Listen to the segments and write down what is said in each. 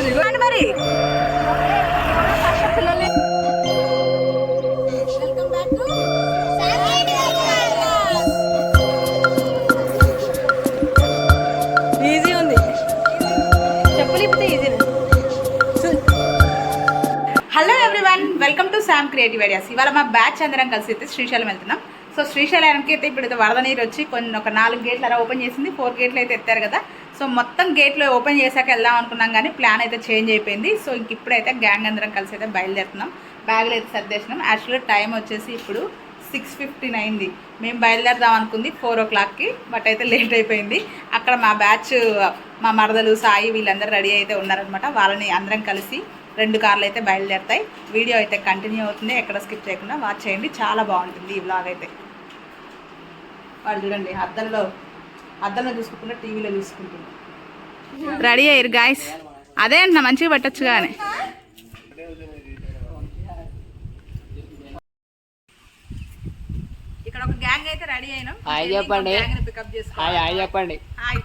మరి ఈజీ ఉంది. Easy hello welcome to Sam creative ideas ఇవాళ మా బ్యాచ్ అందరం కలిసి అయితే శ్రీశైలం వెళ్తున్నాం. సో శ్రీశైలానికి అయితే ఇప్పుడు వరద నీరు వచ్చి కొన్ని ఒక నాలుగు గేట్లు అలా ఓపెన్ చేసింది. ఫోర్ గేట్లు అయితే ఎత్తారు కదా. సో మొత్తం గేట్లో ఓపెన్ చేశాక వెళ్దాం అనుకున్నాం కానీ ప్లాన్ అయితే చేంజ్ అయిపోయింది. సో ఇంక ఇప్పుడైతే గ్యాంగ్ అందరం కలిసి అయితే బయలుదేరుతున్నాం. బ్యాగులు అయితే సర్దేసినాం. యాక్చువల్గా టైం వచ్చేసి ఇప్పుడు సిక్స్ ఫిఫ్టీన్ అయింది. మేము బయలుదేరదాం అనుకుంది ఫోర్ ఓ క్లాక్కి బట్ అయితే లేట్ అయిపోయింది. అక్కడ మా బ్యాచ్ మా మరదలు సాయి వీళ్ళందరూ రెడీ అయితే ఉన్నారనమాట. వాళ్ళని అందరం కలిసి రెండు కార్లు అయితే బయలుదేరుతాయి. వీడియో అయితే కంటిన్యూ అవుతుంది. ఎక్కడ స్కిప్ చేయకుండా వాచ్ చేయండి. చాలా బాగుంటుంది ఈ బ్లాగ్ అయితే. వాళ్ళు చూడండి అద్దంలో అద్దంలో చూసుకుంటుంటే టీవీలో చూసుకుంటున్నారు రెడీ అయ్యారు గాయస్ అదే అంటున్నా మంచిగా పెట్టచ్చు కానీ. ఇక్కడ ఒక గ్యాంగ్ అయితే రెడీ అయినాం. హాయ్ చెప్పండి. పికప్ హాయ్ హాయ్ చెప్పండి. హాయ్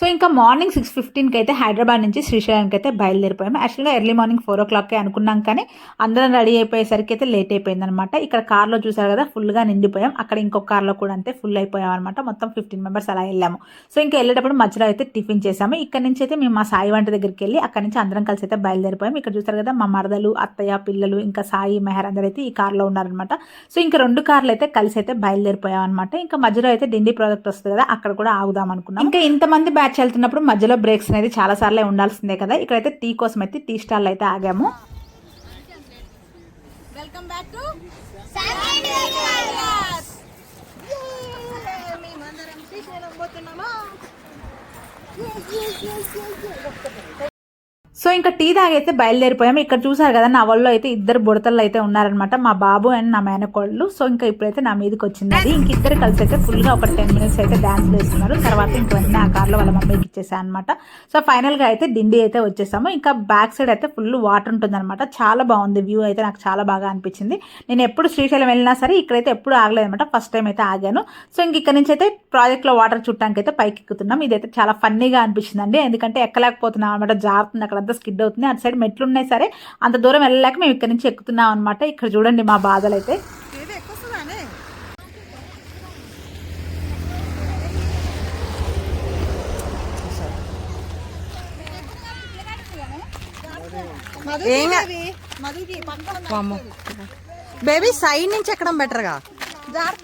సో ఇంకా మార్నింగ్ సిక్స్ ఫిఫ్టీన్కి అయితే హైదరాబాద్ నుంచి శ్రీశైలానికి అయితే బయలుదేరిపోయాము. యాక్చువల్గా ఎర్లీ మార్నింగ్ ఫోర్ ఓ క్లాక్కి అనుకున్నాం కానీ అందరం రెడీ అయిపోయేసరికి అయితే లేట్ అయిపోయింది అనమాట ఇక్కడ కార్లో చూసారు కదా ఫుల్గా నిండిపోయాం. అక్కడ ఇంకొక కార్లో కూడా అంతే ఫుల్ అయిపోయాం అనమాట మొత్తం ఫిఫ్టీన్ మెంబర్స్ అలా వెళ్ళాము. సో ఇంకా వెళ్ళేటప్పుడు మధ్యలో అయితే టిఫిన్ చేసాము. ఇక్కడ నుంచి అయితే మేము మా సాయి వంట దగ్గరికి వెళ్ళి అక్కడ నుంచి అందరం కలిసి అయితే బయలుదేరిపోయాం ఇక్కడ చూసారు కదా మా మరదలు అత్తయ్య పిల్లలు ఇంకా సాయి మెహర్ అందరూ అయితే ఈ కార్లో ఉన్నారనమాట సో ఇంకా రెండు కార్లు అయితే కలిసి అయితే బయలుదేరిపోయాం అనమాట ఇంకా మధ్యలో అయితే డిండి ప్రాజెక్ట్ వస్తుంది కదా అక్కడ కూడా ఆగుదాం అనుకున్నాం ఇంకా ఇంతమంది బ్యాచ్ వెళ్తున్నప్పుడు మధ్యలో బ్రేక్స్ అనేది చాలా సార్లు ఉండాల్సిందే కదా. ఇక్కడైతే టీ కోసం అయితే టీ స్టాల్ అయితే ఆగాము. వెల్కమ్ బ్యాక్ టు సో ఇంకా టీ తాగైతే బయలుదేరిపోయాము ఇక్కడ చూసారు కదా నా వాళ్ళు అయితే ఇద్దరు బుడతలు అయితే ఉన్నారనమాట మా బాబు అండ్ నా మేనకోళ్ళు. సో ఇంకా ఇప్పుడైతే నా మీదకి వచ్చింది అది ఇంక ఇద్దరు కలిసి అయితే ఫుల్గా ఒక టెన్ మినిట్స్ అయితే డ్యాన్స్ వేస్తున్నారు తర్వాత ఇంక ఆ కార్లో వాళ్ళ మమ్మీకి ఇచ్చేసాను అనమాట సో ఫైనల్గా అయితే డిండి అయితే వచ్చేసాము. ఇంకా బ్యాక్ సైడ్ అయితే ఫుల్ వాటర్ ఉంటుందన్నమాట. చాలా బాగుంది. వ్యూ అయితే నాకు చాలా బాగా అనిపించింది. నేను ఎప్పుడు శ్రీశైలం వెళ్ళినా సరే ఇక్కడైతే ఎప్పుడు ఆగలేదనమాట ఫస్ట్ టైం అయితే ఆగాను. సో ఇంక ఇక్కడ నుంచి అయితే ప్రాజెక్ట్లో వాటర్ చుట్టానికి అయితే పైకి ఎక్కుతున్నాం ఇదైతే చాలా ఫన్నీగా అనిపించిందండి. ఎందుకంటే ఎక్కలేకపోతున్నాం అనమాట జారుతుంది అక్కడంతా స్కిడ్ అవుతుంది. అటు సైడ్ మెట్లు ఉన్నాయి సరే అంత దూరం వెళ్ళలేక మేము ఇక్కడ నుంచి ఎక్కుతున్నాం అనమాట ఇక్కడ చూడండి మా బాధలు అయితే బేబీ సైడ్ నుంచి ఎక్కడం బెటర్గా?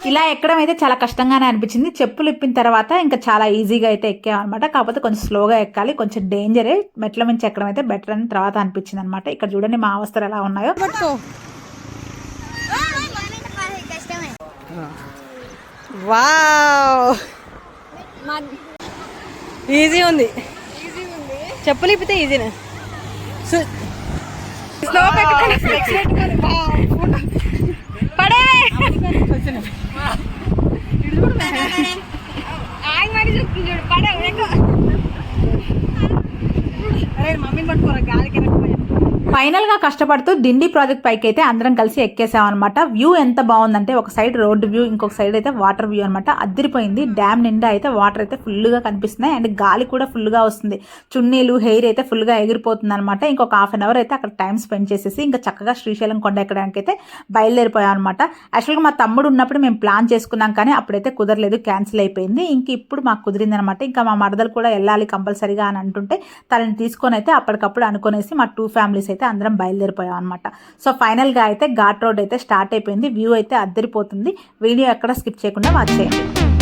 ఇలా ఎక్కడం అయితే చాలా కష్టంగానే అనిపించింది. చెప్పులు ఇప్పిన తర్వాత ఇంకా చాలా ఈజీగా అయితే ఎక్కామన్నమాట కాకపోతే కొంచెం స్లోగా ఎక్కాలి. కొంచెం డేంజరే. మెట్ల మించి ఎక్కడం అయితే బెటర్ అని తర్వాత అనిపించింది అనమాట ఇక్కడ చూడండి మా అవస్థలు ఎలా ఉన్నాయో. ఈజీ ఉంది. చెప్పులు ఇప్పితే ఈజీనే. సు- అరే మమ్మీని పట్టుకోరా గాలికి ఫైనల్గా కష్టపడుతూ దిండి ప్రాజెక్ట్ పైకి అయితే అందరం కలిసి ఎక్కేసాం అనమాట వ్యూ ఎంత బాగుందంటే ఒక సైడ్ రోడ్డు వ్యూ ఇంకొక సైడ్ అయితే వాటర్ వ్యూ అనమాట అదిరిపోయింది డ్యామ్ నిండా అయితే వాటర్ అయితే ఫుల్గా కనిపిస్తున్నాయి. అండ్ గాలి కూడా ఫుల్గా వస్తుంది. చున్నీలు హెయిర్ అయితే ఫుల్గా ఎగిరిపోతుంది అనమాట ఇంకొక హాఫ్ అన్ అవర్ అయితే అక్కడ టైం స్పెండ్ చేసేసి ఇంకా చక్కగా శ్రీశైలం కొండ ఎక్కడానికి అయితే బయలుదేరిపోయాం అనమాట యాక్చువల్గా మా తమ్ముడు ఉన్నప్పుడు మేము ప్లాన్ చేసుకున్నాం కానీ అప్పుడైతే కుదరలేదు క్యాన్సిల్ అయిపోయింది. ఇంక ఇప్పుడు మాకు కుదిరింది అనమాట ఇంకా మా మరదలు కూడా వెళ్ళాలి కంపల్సరీగా అని అంటుంటే తనని తీసుకొని అయితే అప్పటికప్పుడు అనుకునేసి మా టూ ఫ్యామిలీస్ అయితే అందరం బయలుదేరిపోయాం అనమాట సో ఫైనల్గా అయితే ఘాట్ రోడ్ అయితే స్టార్ట్ అయిపోయింది. వ్యూ అయితే అద్దరిపోతుంది. వీడియో ఎక్కడ స్కిప్ చేయకుండా వాచ్ చేయండి.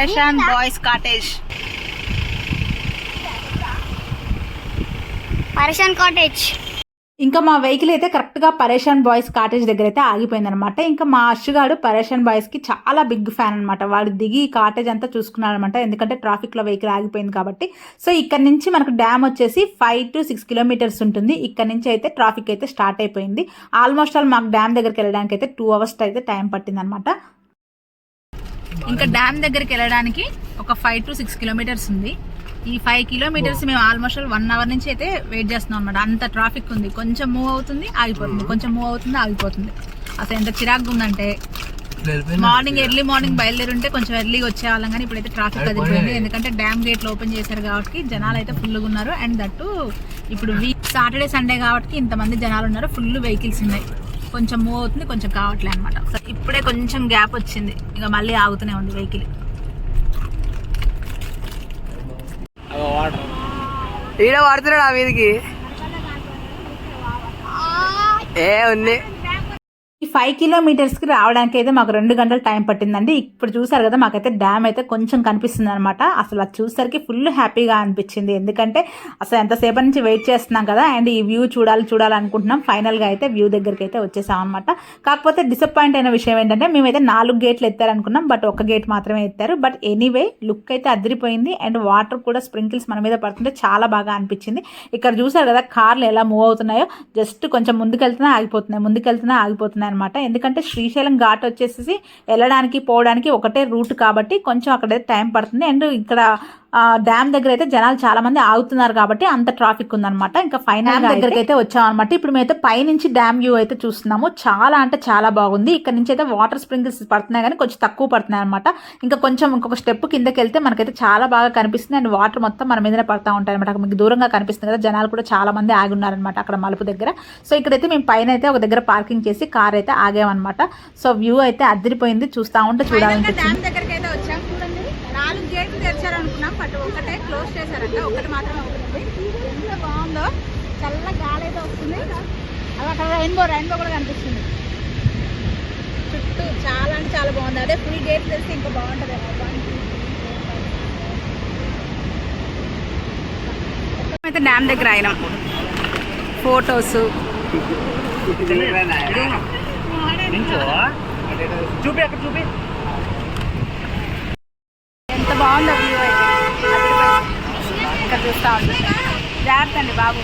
పరేషాన్ బాయ్స్ కాటేజ్ పరేషాన్ కాటేజ్ ఇంకా మా వెహికల్ అయితే కరెక్ట్గా పరేషాన్ బాయ్స్ కాటేజ్ దగ్గర అయితే ఆగిపోయిందనమాట ఇంకా మా అష్గాడు పరేషాన్ బాయ్స్కి చాలా బిగ్ ఫ్యాన్ అనమాట వాడు దిగి కాటేజ్ అంతా చూసుకున్నాడు అనమాట ఎందుకంటే ట్రాఫిక్లో వెహికల్ ఆగిపోయింది కాబట్టి. సో ఇక్కడ నుంచి మనకు డ్యామ్ వచ్చేసి ఫైవ్ టు సిక్స్ కిలోమీటర్స్ ఉంటుంది. ఇక్కడ నుంచి అయితే ట్రాఫిక్ అయితే స్టార్ట్ అయిపోయింది. ఆల్మోస్ట్ ఆల్ మాకు డ్యామ్ దగ్గరికి వెళ్ళడానికి అయితే టూ అవర్స్ అయితే టైం పట్టింది అనమాట ఇంకా డ్యామ్ దగ్గరికి వెళ్ళడానికి ఒక ఫైవ్ టు సిక్స్ కిలోమీటర్స్ ఉంది. ఈ ఫైవ్ కిలోమీటర్స్ మేము ఆల్మోస్ట్ వన్ అవర్ నుంచి అయితే వెయిట్ చేస్తున్నాం అనమాట అంత ట్రాఫిక్ ఉంది. కొంచెం మూవ్ అవుతుంది ఆగిపోతుంది. కొంచెం మూవ్ అవుతుంది ఆగిపోతుంది. అసలు ఎంత చిరాకుగా ఉందంటే మార్నింగ్ ఎర్లీ మార్నింగ్ బయలుదేరి ఉంటే కొంచెం ఎర్లీగా వచ్చేవాళ్ళం కానీ ఇప్పుడైతే ట్రాఫిక్ అదిపోయింది ఎందుకంటే డ్యామ్ గేట్లు ఓపెన్ చేశారు కాబట్టి జనాలు అయితే ఫుల్గా ఉన్నారు. అండ్ దట్టు ఇప్పుడు వీక్ సాటర్డే సండే కాబట్టి ఇంతమంది జనాలు ఉన్నారు. ఫుల్ వెహికల్స్ ఉన్నాయి. కొంచెం మూవ్ అవుతుంది కొంచెం కావట్లే అనమాట ఇప్పుడే కొంచెం గ్యాప్ వచ్చింది. ఇక మళ్ళీ ఆగుతూనే ఉంది వెహికల్ ఈడ వాడుతున్నాడు ఆ మీదకి. ఏ ఉంది. ఈ ఫైవ్ కిలోమీటర్స్కి రావడానికి అయితే మాకు రెండు గంటలు టైం పట్టిందండి. ఇప్పుడు చూసారు కదా మాకైతే డ్యామ్ అయితే కొంచెం కనిపిస్తుంది అనమాట అసలు అది చూసరికి ఫుల్ హ్యాపీగా అనిపించింది. ఎందుకంటే అసలు ఎంతసేపటి నుంచి వెయిట్ చేస్తున్నాం కదా అండ్ ఈ వ్యూ చూడాలి చూడాలనుకుంటున్నాం. ఫైనల్గా అయితే వ్యూ దగ్గరికి అయితే వచ్చేసాం అనమాట కాకపోతే డిసప్పాయింట్ అయిన విషయం ఏంటంటే మేమైతే నాలుగు గేట్లు ఎత్తారనుకున్నాం బట్ ఒక గేట్ మాత్రమే ఎత్తారు. బట్ ఎనీవే లుక్ అయితే అదిరిపోయింది అండ్ వాటర్ కూడా స్ప్రింకిల్స్ మన మీద పడుతుంటే చాలా బాగా అనిపించింది. ఇక్కడ చూసారు కదా కార్లు ఎలా మూవ్ అవుతున్నాయో జస్ట్ కొంచెం ముందుకెళ్తున్నా ఆగిపోతున్నాయి ముందుకెళ్తున్నా ఆగిపోతున్నాయి అనమాట. ఎందుకంటే శ్రీశైలం ఘాట్ వచ్చేసి వెళ్ళడానికి పోవడానికి ఒకటే రూట్ కాబట్టి కొంచెం అక్కడ టైం పడుతుంది. అండ్ ఇక్కడ డ్యామ్ దగ్గర అయితే జనాలు చాలా మంది ఆగుతున్నారు కాబట్టి అంత ట్రాఫిక్ ఉందన్నమాట. ఇంకా ఫైనల్ దగ్గరికి అయితే వచ్చామన్నమాట. ఇప్పుడు మేమైతే పైనుంచి డ్యామ్ వ్యూ అయితే చూస్తున్నాము. చాలా అంటే చాలా బాగుంది. ఇక్కడ నుంచి అయితే వాటర్ స్ప్రింకిల్స్ పడుతున్నాయి కానీ కొంచెం తక్కువ పడుతున్నాయి అనమాట ఇంకా కొంచెం ఇంకొక స్టెప్ కిందకి వెళ్తే మనకైతే చాలా బాగా కనిపిస్తుంది. అండ్ వాటర్ మొత్తం మన మీదనే పడతా ఉంటాయి అనమాట మీకు దూరంగా కనిపిస్తుంది కదా జనాలు కూడా చాలా మంది ఆగి ఉన్నారనమాట అక్కడ మలుపు దగ్గర. సో ఇక్కడైతే మేము పైన అయితే ఒక దగ్గర పార్కింగ్ చేసి కార్ అయితే ఆగామన్నమాట. సో వ్యూ అయితే అదిరిపోయింది. చూస్తా ఉంటే చూడాలనిపించింది. డ్యామ్ దగ్గరికి అయితే వచ్చాం చూడండి నాలుగు గేట్లు తెరిచారు బట్ ఒకటే క్లోజ్ చేశారంట ఒకటి మాత్రమే ఉంటుంది ఎంత బాగుందో చల్ల గాలి అయితే వస్తుంది. అది అక్కడ రెయిన్బో రెయిన్బో కూడా కనిపిస్తుంది. చుట్టూ చాలా అంటే చాలా బాగుంది. అదే ఫుల్ గేట్ తెరిస్తే ఇంకా బాగుంటుంది. అయితే డ్యామ్ దగ్గర అయినాం ఫొటోస్ చూపి అక్కడ చూపి. ఎంత బాగుందో వ్యూ అయితే. ఇక్కడ చూస్తా ఉంది జాగ్రత్త అండి బాబు.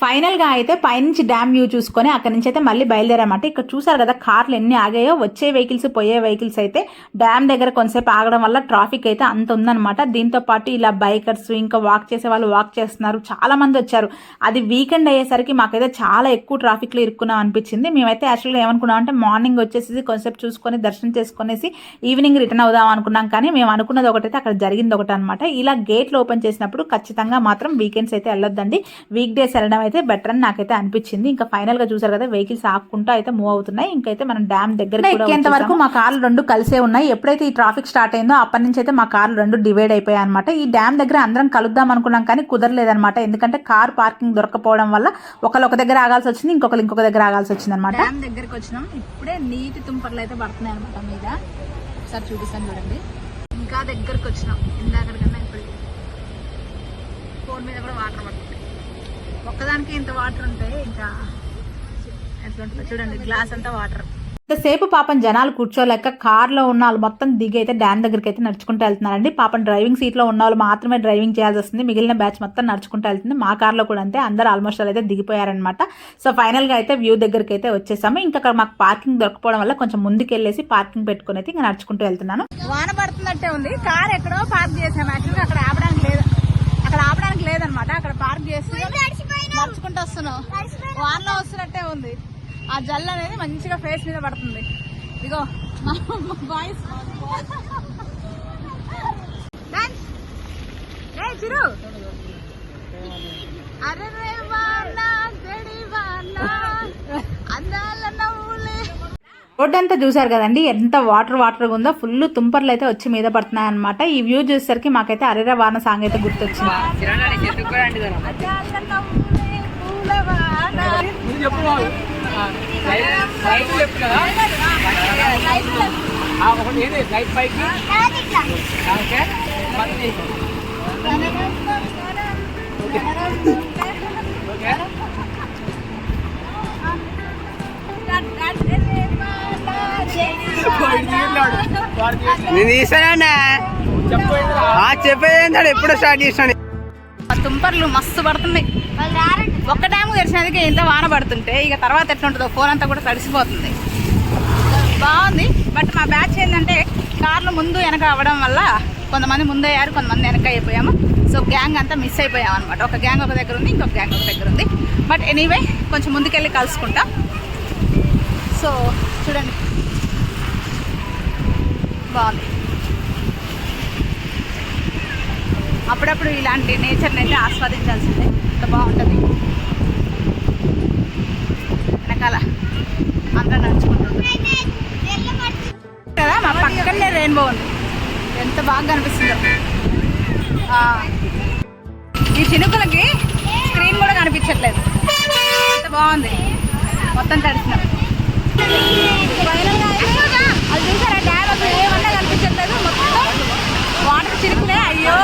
ఫైనల్గా అయితే పైనుంచి డ్యామ్ వ్యూ చూసుకొని అక్కడ నుంచి అయితే మళ్ళీ బయలుదేరామంటే ఇక్కడ చూసారు కదా కార్లు ఎన్ని ఆగాయో వచ్చే వెహికల్స్ పోయే వెహికల్స్ అయితే డ్యామ్ దగ్గర కొంతసేపు ఆగడం వల్ల ట్రాఫిక్ అయితే అంత ఉందన్నమాట. దీంతో పాటు ఇలా బైకర్స్ ఇంకా వాక్ చేసే వాళ్ళు వాక్ చేస్తున్నారు. చాలా మంది వచ్చారు. అది వీకెండ్ అయ్యేసరికి మాకైతే చాలా ఎక్కువ ట్రాఫిక్లో ఇరుక్కున్నాం అనిపించింది. మేమైతే యాక్చువల్గా ఏమనుకున్నాం అంటే మార్నింగ్ వచ్చేసి కొంతసేపు చూసుకొని దర్శనం చేసుకునేసి ఈవినింగ్ రిటర్న్ అవుదాం అనుకున్నాం. కానీ మేము అనుకున్నది ఒకటైతే అక్కడ జరిగింది ఒకటి అనమాట ఇలా గేట్లు ఓపెన్ చేసినప్పుడు ఖచ్చితంగా మాత్రం వీకెండ్స్ అయితే వెళ్ళొద్దండి. వీక్ డేస్ వెళ్ళడం అయితే బెటర్ అని నాకైతే అనిపించింది. ఇంకా ఫైనల్గా చూసారు కదా వెహికల్స్ ఆపుకుంటూ అయితే మూవ్ అవుతున్నాయి. ఇంకైతే మనం డ్యామ్ దగ్గర ఎక్కేంత వరకు మా కార్లు రెండు కలిసే ఉన్నాయి. ఎప్పుడైతే ఈ ట్రాఫిక్ స్టార్ట్ అయిందో అప్పటి నుంచి అయితే మా కార్లు రెండు డివైడ్ అయిపోయాయి అనమాట ఈ డ్యామ్ దగ్గర అందరం కలుద్దాం అనుకున్నాం కానీ కుదరలేదన్నమాట. ఎందుకంటే కార్ పార్కింగ్ దొరకపోవడం వల్ల ఒకళ్ళు ఒక దగ్గర ఆగాల్సి వచ్చింది ఇంకొకరు ఇంకొక దగ్గర ఆగాల్సి వచ్చింది అనమాట డ్యామ్ దగ్గరికి వచ్చినాం. ఇప్పుడే నీటి తుంపర్లు అయితే పడుతున్నాయి అనమాట మీద. ఒకసారి చూపిస్తాను చూడండి. ఇంకా దగ్గరికి వచ్చినాం. ఇప్పుడు ఫోన్ మీద కూడా వాటర్ పడుతుంది. ఒక్కదానికి ఇంత వాటర్ ఉంటే ఇంకా చూడండి గ్లాస్ అంతా వాటర్ ఇంతసేపు పాపం జనాలు కూర్చోలేక కార్లో ఉన్న వాళ్ళు మొత్తం దిగి అయితే డ్యామ్ దగ్గరికి అయితే నడుచుకుంటూ వెళ్తున్నారండి. పాపం డ్రైవింగ్ సీట్లో ఉన్న వాళ్ళు మాత్రమే డ్రైవింగ్ చేయాల్సి వస్తుంది. మిగిలిన బ్యాచ్ మొత్తం నడుచుకుంటూ వెళ్తుంది. మా కార్లో కూడా అంతే. అందరూ ఆల్మోస్ట్ అయితే దిగిపోయారనమాట సో ఫైనల్గా అయితే వ్యూ దగ్గరికి అయితే వచ్చేసాము. ఇంకా అక్కడ మాకు పార్కింగ్ దొరకపోవడం వల్ల కొంచెం ముందుకు వెళ్ళేసి పార్కింగ్ పెట్టుకుని అయితే ఇంకా నడుచుకుంటూ వెళ్తున్నాను. వాన పడుతున్నట్టే ఉంది. కార్ ఎక్కడో పార్క్ చేసాం. యాక్చువల్గా అక్కడ ఆపడానికి లేదు. అక్కడ ఆపడానికి లేదనమాట అక్కడ పార్క్ చేసి నడుచుకుంటూ వస్తున్నాం వానలో వస్తున్నట్టే ఉంది. ఆ జల్ అనేది మంచిగా ఫేస్ మీద పడుతుంది. ఇగో మా బాయ్స్ చిరు. అరే రే వాన జడి వాన అందాల నవ్వులే. రోడ్ అంతా చూసారు కదండి ఎంత వాటర్ వాటర్ ఉందో ఫుల్ తుంపర్లు అయితే వచ్చి మీద పడుతున్నాయి అనమాట ఈ వ్యూ చూసేసరికి మాకైతే అరెరా వాన సాంగ్ అయితే గుర్తొచ్చింది. నువ్వు చెప్పు బాబు. ఆ, లైట్ లైట్ చెప్పు కదా ఆ, ఒకటి ఏది లైట్ పైకి ఆ, ఓకే మళ్ళీ ఓకే వాడు తీయట్లేడు. వాడు తీయట్లేడు. నేను తీసానండి చెప్పు ఏందిరా? ఆ చెప్పేది ఎప్పుడో స్టార్ట్ చేసాను ఆ తుంపర్లు మస్తు పడుతున్నాయి ఒక్క డ్యామ్ తెరిచినందుకు ఇంత వాన పడుతుంటే ఇక తర్వాత ఎట్లా ఉంటుందో ఫోన్ అంతా కూడా తడిసిపోతుంది. బాగుంది బట్ మా బ్యాచ్ ఏంటంటే కార్లు ముందు వెనక అవ్వడం వల్ల కొంతమంది ముందు అయ్యారు కొంతమంది వెనక అయిపోయాము. సో గ్యాంగ్ అంతా మిస్ అయిపోయాం అనమాట ఒక గ్యాంగ్ ఒక దగ్గర ఉంది ఇంకొక గ్యాంగ్ ఒక దగ్గర ఉంది. బట్ ఎనీవే కొంచెం ముందుకెళ్ళి కలుసుకుంటాం. సో చూడండి. బాగుంది. అప్పుడప్పుడు ఇలాంటి నేచర్ని అయితే ఆస్వాదించాల్సిందే. అంత బాగుంటుంది. వెనకాల అందరూ నడుచుకుంటుంది కదా మా పక్కనే రెయిన్బో ఉంది. ఎంత బాగా కనిపిస్తుందో. ఆ, ఈ చినుకులకి స్క్రీన్ కూడా కనిపించట్లేదు ఎంత బాగుంది మొత్తం తడిసినాం అది చూసారా డ్యామ్ అసలు ఏమన్నా కనిపించట్లేదు మొత్తం వాటర్ చిరుకులే అయ్యో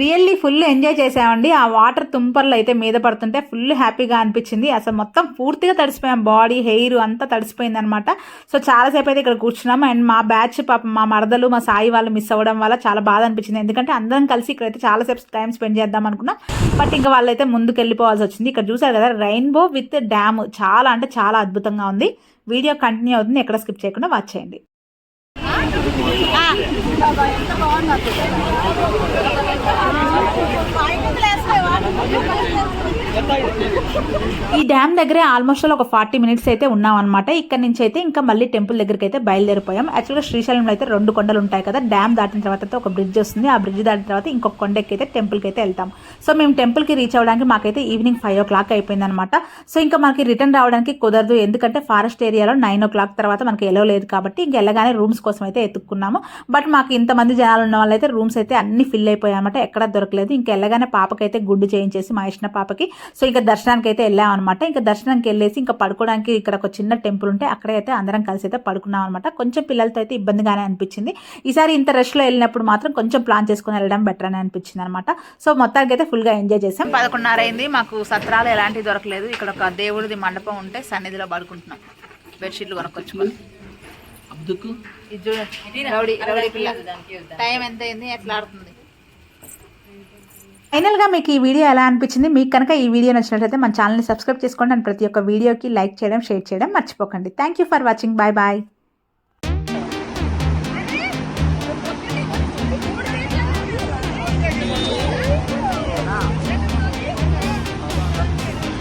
రియల్లీ ఫుల్ ఎంజాయ్ చేసామండి. ఆ వాటర్ తుంపర్లు అయితే మీద పడుతుంటే ఫుల్ హ్యాపీగా అనిపించింది. అసలు మొత్తం పూర్తిగా తడిసిపోయాం. బాడీ హెయిర్ అంతా తడిసిపోయింది అనమాట సో చాలాసేపు అయితే ఇక్కడ కూర్చున్నాం. అండ్ మా బ్యాచ్ పాప మా మరదలు మా సాయి వాళ్ళు మిస్ అవ్వడం వల్ల చాలా బాధ అనిపించింది. ఎందుకంటే అందరం కలిసి ఇక్కడైతే చాలాసేపు టైం స్పెండ్ చేద్దాం అనుకున్నాం. బట్ ఇంకా వాళ్ళైతే ముందుకు వెళ్ళిపోవాల్సి వచ్చింది. ఇక్కడ చూసారు కదా రెయిన్బో విత్ డ్యామ్ చాలా అంటే చాలా అద్భుతంగా ఉంది. వీడియో కంటిన్యూ అవుతుంది. ఎక్కడ స్కిప్ చేయకుండా వాచ్ చేయండి. thank ఈ డ్యామ్ దగ్గరే ఆల్మోస్ట్ ఒక ఫార్టీ మినిట్స్ అయితే ఉన్నాం అనమాట ఇక్కడ నుంచి అయితే ఇంకా మళ్ళీ టెంపుల్ దగ్గరికి అయితే బయలుదేరిపోయాం. యాక్చువల్గా శ్రీశైలంలో అయితే రెండు కొండలు ఉంటాయి కదా డ్యామ్ దాటిన తర్వాత అయితే ఒక బ్రిడ్జ్ వస్తుంది. ఆ బ్రిడ్జ్ దాటిన తర్వాత ఇంకొక కొండకి అయితే టెంపుల్కి అయితే వెళ్తాం. సో మేము టెంపుల్కి రీచ్ అవ్వడానికి మాకైతే ఈవినింగ్ ఫైవ్ ఓ క్లాక్ అయిపోయింది అనమాట సో ఇంకా మనకి రిటర్న్ రావడానికి కుదరదు. ఎందుకంటే ఫారెస్ట్ ఏరియాలో నైన్ ఓ క్లాక్ తర్వాత మనకి ఎలో లేదు కాబట్టి ఇంక వెళ్ళగానే రూమ్స్ కోసం అయితే ఎత్తుక్కున్నాము. బట్ మాకు ఇంతమంది జనాలు ఉన్న వాళ్ళైతే రూమ్స్ అయితే అన్ని ఫిల్ అయిపోయాయి అనమాట ఎక్కడ దొరకలేదు. ఇంకా వెళ్ళగానే పాపకైతే గుడ్డు చేయించేసి మా ఇష్టం పాపకి. సో ఇంకా దర్శనానికి అయితే వెళ్ళాం అనమాట ఇంకా దర్శనానికి వెళ్ళేసి ఇంకా పడుకోవడానికి ఇక్కడ ఒక చిన్న టెంపుల్ ఉంటే అక్కడే అయితే అందరం కలిసి అయితే పడుకున్నాం అనమాట కొంచెం పిల్లలతో అయితే ఇబ్బందిగానే అనిపించింది. ఈసారి ఇంత రష్లో వెళ్ళినప్పుడు మాత్రం కొంచెం ప్లాన్ చేసుకుని వెళ్ళడం బెటర్ అని అనిపించింది అనమాట సో మొత్తానికి అయితే ఫుల్గా ఎంజాయ్ చేసాం. పదకొండున్నర అయింది. మాకు సత్రాలు ఎలాంటివి దొరకలేదు. ఇక్కడ ఒక దేవుడిది మండపం ఉంటే సన్నిధిలో పడుకుంటున్నాం. బెడ్షీట్లు ఇది చూడండి పిల్ల. టైం ఎంత అయింది? ఎట్లా ఆడుతుంది? ఫైనల్గా మీకు ఈ వీడియో ఎలా అనిపించింది? మీకు కనుక ఈ వీడియో నచ్చినట్లయితే మన ఛానల్ని సబ్స్క్రైబ్ చేసుకోండి. అండ్ ప్రతి ఒక్క వీడియోకి లైక్ చేయడం షేర్ చేయడం మర్చిపోకండి. Thank you for watching. Bye bye.